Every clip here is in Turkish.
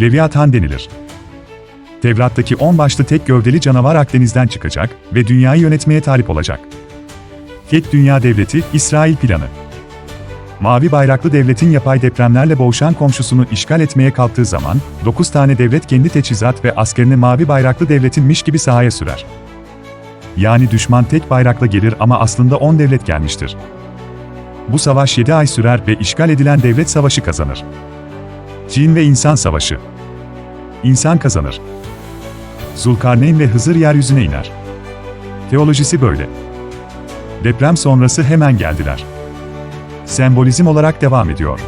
Leviathan denilir. Tevrat'taki on başlı tek gövdeli canavar Akdeniz'den çıkacak ve dünyayı yönetmeye talip olacak. Tek Dünya Devleti, İsrail planı. Mavi bayraklı devletin yapay depremlerle boğuşan komşusunu işgal etmeye kalktığı zaman, 9 tane devlet kendi teçhizat ve askerini mavi bayraklı devletinmiş gibi sahaya sürer. Yani düşman tek bayrakla gelir ama aslında 10 devlet gelmiştir. Bu savaş 7 ay sürer ve işgal edilen devlet savaşı kazanır. Cin ve insan savaşı. İnsan kazanır. Zulkarneyn ve Hızır yeryüzüne iner. Teolojisi böyle. Deprem sonrası hemen geldiler. Sembolizm olarak devam ediyor.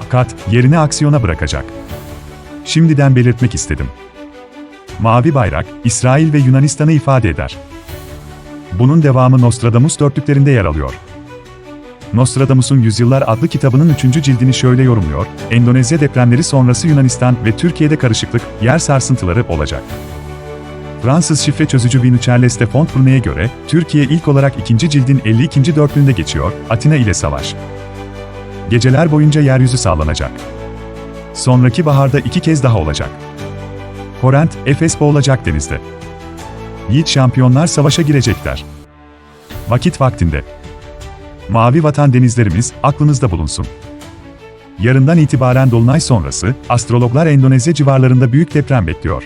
Fakat yerini aksiyona bırakacak. Şimdiden belirtmek istedim. Mavi bayrak, İsrail ve Yunanistan'ı ifade eder. Bunun devamı Nostradamus dörtlüklerinde yer alıyor. Nostradamus'un Yüzyıllar adlı kitabının 3. cildini şöyle yorumluyor, Endonezya depremleri sonrası Yunanistan ve Türkiye'de karışıklık, yer sarsıntıları olacak. Fransız şifre çözücü Vinu Charles de Fontbrunet'e göre, Türkiye ilk olarak 2. cildin 52. dörtlüğünde geçiyor, Atina ile savaş. Geceler boyunca yeryüzü sağlanacak. Sonraki baharda iki kez daha olacak. Korent, Efes boğulacak denizde. Yiğit şampiyonlar savaşa girecekler. Vakit vaktinde. Mavi vatan denizlerimiz aklınızda bulunsun. Yarından itibaren dolunay sonrası, astrologlar Endonezya civarlarında büyük deprem bekliyor.